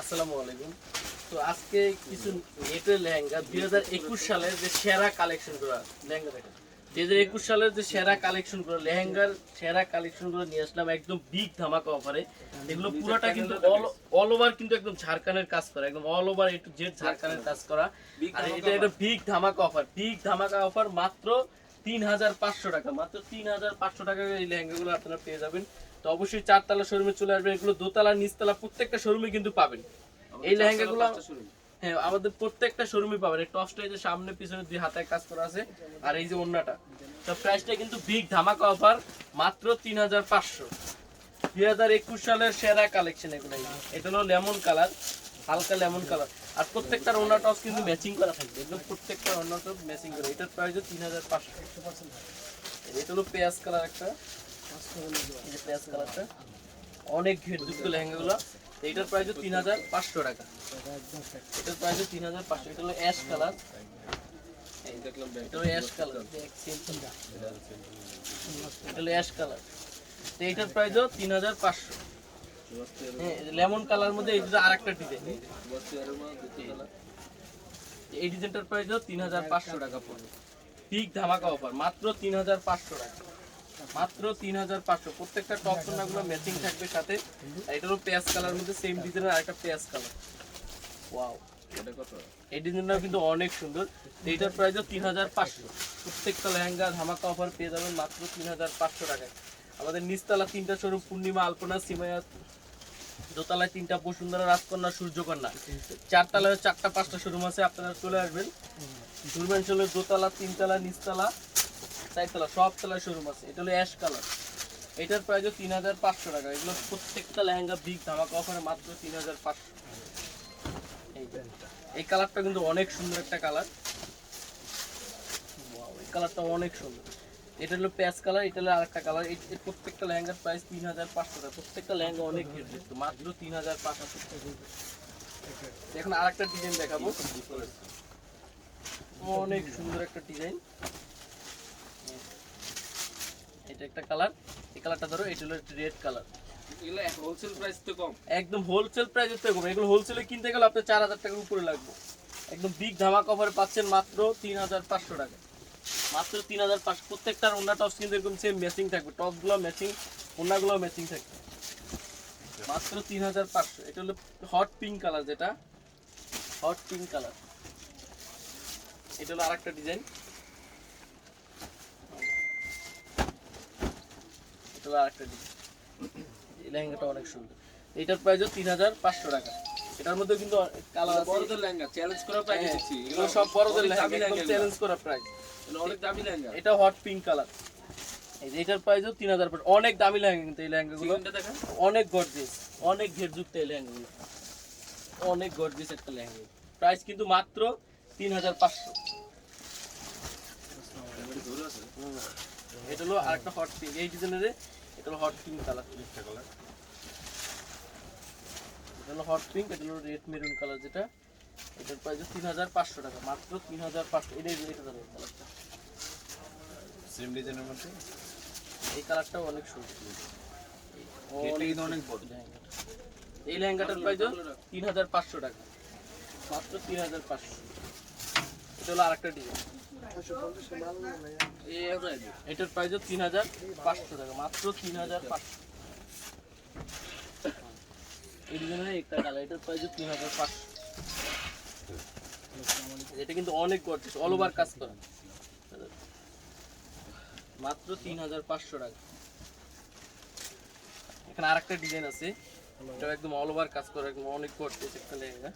আসসালামু আলাইকুম। তো আজকে কিছু নেটের লেহেঙ্গা দুই হাজার একুশ সালের যে সেরা কালেকশন করা লেহেঙ্গা দেখেন। দুই হাজার একুশ সালের যে সেরা কালেকশনগুলো লেহেঙ্গার সেরা কালেকশনগুলো নিয়ে আসলাম একদম বিগ ধামাকা অফারে এগুলো পুরোটা কিন্তু অল ওভার কিন্তু একদম ঝাড়খানের কাজ করা একদম অল ওভার একটু জেড ঝাড়খানের কাজ করা। আর এটা একটা বিগ ধামাকা অফার বিগ ধামাকা অফার মাত্র তিন হাজার পাঁচশো টাকা মাত্র তিন হাজার পাঁচশো টাকা এই লেহেঙ্গাগুলো আপনারা পেয়ে যাবেন। তো অবশ্যই চারতলা শোরুমে চলে আসবেন। এগুলো দোতলা নিচতলা প্রত্যেকটা শোরুমে কিন্তু পাবেন। এই লেহেঙ্গাগুলো হ্যাঁ আমাদের প্রত্যেকটা শোরুমে পাবেন। টপসটা এই যে সামনে পিছনে দুই হাতে কাজ করা আছে আর এই যে অন্যটা তো প্রাইসটা কিন্তু বিগ ধামাকা অফার মাত্র তিন হাজার পাঁচশো। দুই হাজার একুশ সালের সেরা কালেকশন এগুলো এটা হলো লেমন কালার হালকা লেমন কালার আর প্রত্যেকটার অন্য টপস কিন্তু ম্যাচিং করা থাকবে। একদম প্রত্যেকটা অন্য টপ ম্যাচিং করে। এটার প্রাইস তিন হাজার পাঁচশো। এটা হলো পেঁয়াজ কালার একটা। কালারটা অনেক ঘেরযুক্ত লেহেঙ্গাগুলো। তো এটার প্রাইস তিন হাজার পাঁচশো টাকা। এটার প্রাইস তিন হাজার পাঁচশো, এটা হলো অ্যাশ কালার অ্যাশ কালার এটা হলো অ্যাশ কালার তো এইটার তিন হাজার পাঁচশো। হ্যাঁ লেমন কালার মধ্যে একটা ডিজাইন এই ডিজাইনটার প্রাইসও তিন হাজার পাঁচশো টাকা পড়বে। ঠিক ধামাকা অফার মাত্র তিন হাজার পাঁচশো টাকা। মাত্র তিন হাজার পাঁচশো। প্রত্যেকটা টপ সোনাগুলো ম্যাচিং থাকবে সাথে। আর এটা হলো পেঁয়াজ কালার মধ্যে সেম ডিজাইনের আরেকটা পেঁয়াজ কালার ওয়াও এই ডিজাইনটাও কিন্তু অনেক সুন্দর। এইটার প্রাইসও তিন হাজার পাঁচশো। প্রত্যেকটা লেহেঙ্গা ধামাকা অফার পেয়ে যাবেন মাত্র তিন হাজার পাঁচশো টাকায়। আমাদের নিচতলা তিনটা শোরুম পূর্ণিমা আলপনা সিমায়াত। দোতলায় তিনটা বসুন্ধরা রাজকন্যা সূর্যকন্যা। চারতলায় চারটা পাঁচটা শোরুম আছে আপনারা চলে আসবেন। ঘুরবেন চলে দোতলা তিনতলা নিচতলা। চারতলা, সব তলায় শোরুম আছে। এটা হলো অ্যাশ কালার এটার প্রাইস তিন হাজার পাঁচশো টাকা। এগুলো প্রত্যেকটা লেহেঙ্গা বিগ ধামাকা অফারে মাত্র তিন হাজার পাঁচশো। এই কালারটা কিন্তু অনেক সুন্দর একটা কালার এই কালারটা অনেক সুন্দর। এটা হলো প্যাচ কালার এটা হলো আরেকটা কালার এই প্রত্যেকটা লেহেঙ্গার প্রাইস তিন হাজার পাঁচশো টাকা। প্রত্যেকটা লেহেঙ্গা অনেক ঘেরযুক্ত মাত্র তিন হাজার পাঁচশো এখন আরেকটা ডিজাইন দেখাবো। অনেক সুন্দর একটা ডিজাইন এটা একটা কালার। এই কালারটা ধরো এটা হলো রেড কালার এগুলো হোলসেল প্রাইস তো কম। একদম হোলসেল প্রাইসের থেকে কম। এগুলো হোলসেলে কিনতে গেলে আপনার চার হাজার টাকার উপরে লাগবে। একদম বিগ ধামা কভারে পাচ্ছেন মাত্র তিন হাজার পাঁচশো টাকা। মাত্র তিন হাজার পাঁচশো। প্রত্যেকটার ওনার টপস কিন্তু এরকম সেম ম্যাচিং থাকবে। টপগুলো ম্যাচিং ওনাগুলো ম্যাচিং থাকবে। মাত্র তিন হাজার পাঁচশো। এটা হলো হট পিঙ্ক কালার যেটা। হট পিঙ্ক কালার এটা হলো আরেকটা ডিজাইন আরেকটা ডিজাইন এই লেহেঙ্গাটা অনেক সুন্দর। এটার প্রাইসও তিন হাজার পাঁচশো টাকা। এটার মধ্যে কিন্তু কালার আছে। বড়দের লেহেঙ্গা চ্যালেঞ্জ করা প্রাইস দিচ্ছি। এগুলো সব বড়দের লেহেঙ্গা চ্যালেঞ্জ করা প্রাইস অনেক দামি লেহেঙ্গা। এটা হট পিঙ্ক কালার এই এটার প্রাইসও তিন হাজার অনেক দামি লেহেঙ্গা কিন্তু এই লেহেঙ্গাগুলো। অনেক গর্জিয়াস অনেক ঘেরযুক্ত এই লেহেঙ্গাগুলো। অনেক গর্জিয়াস একটা লেহেঙ্গা। প্রাইস কিন্তু মাত্র তিন হাজার পাঁচশো। এটা হলো আরেকটা হট পিঙ্ক এই ডিজাইনের এটা হলো হট পিঙ্ক কালার এটা হলো হট পিঙ্ক এটা হলো রেড মেরুন কালার যেটা। এটার প্রাইস তিন হাজার পাঁচশো টাকা। মাত্র তিন হাজার পাঁচশো। এটা এটা ধরো কালারটা সেম ডিজাইনের মধ্যে? এই কালারটাও অনেক সুন্দর। অনেক বড়। লেহেঙ্গাটা। এই লেহেঙ্গাটার প্রাইস তিন হাজার পাঁচশো টাকা। মাত্র তিন হাজার পাঁচশো। এটা হলো আরেকটা ডিজাইন এটার প্রাইস তিন হাজার পাঁচশো টাকা মাত্র তিন হাজার পাঁচশো এই ডিজাইনের একটা এটার প্রাইস তিন হাজার পাঁচশো এটা কিন্তু অনেক গর্জিয়াস অল কাজ করা মাত্র তিন হাজার পাঁচশো টাকা। এখানে আরেকটা ডিজাইন আছে। এটা একদম অল ওভার কাজ করা অনেক লেহেঙ্গা।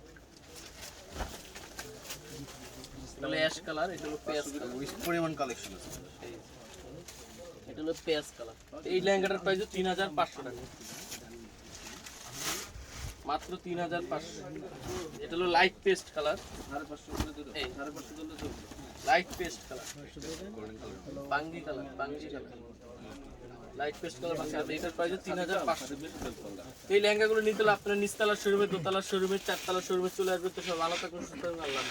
এটা অ্যাশ কালার এটা পেঁয়াজ কালার। পরিমাণ কালেকশন আছে। এটা হলো পেঁয়াজ কালার। এই লেহেঙ্গাটার প্রাইস তিন হাজার পাঁচশো টাকা। মাত্র তিন হাজার পাঁচশো। এটা হলো লাইট পেস্ট কালার করে লাইট পেস্ট কালার বাঙ্গি কালার বাঙ্গি কালার লাইট পেস্ট কালার বাঙ্গি কালার এটার প্রাইস তিন হাজার পাঁচশো। এই লেহেঙ্গাগুলো নিতে হলে আপনার নিচতলার শোরুমে দোতলার শোরুমে চারতলার শোরুমে চলে আসবে তো সব থাকুন সুস্থ থাকুন আল্লাহ।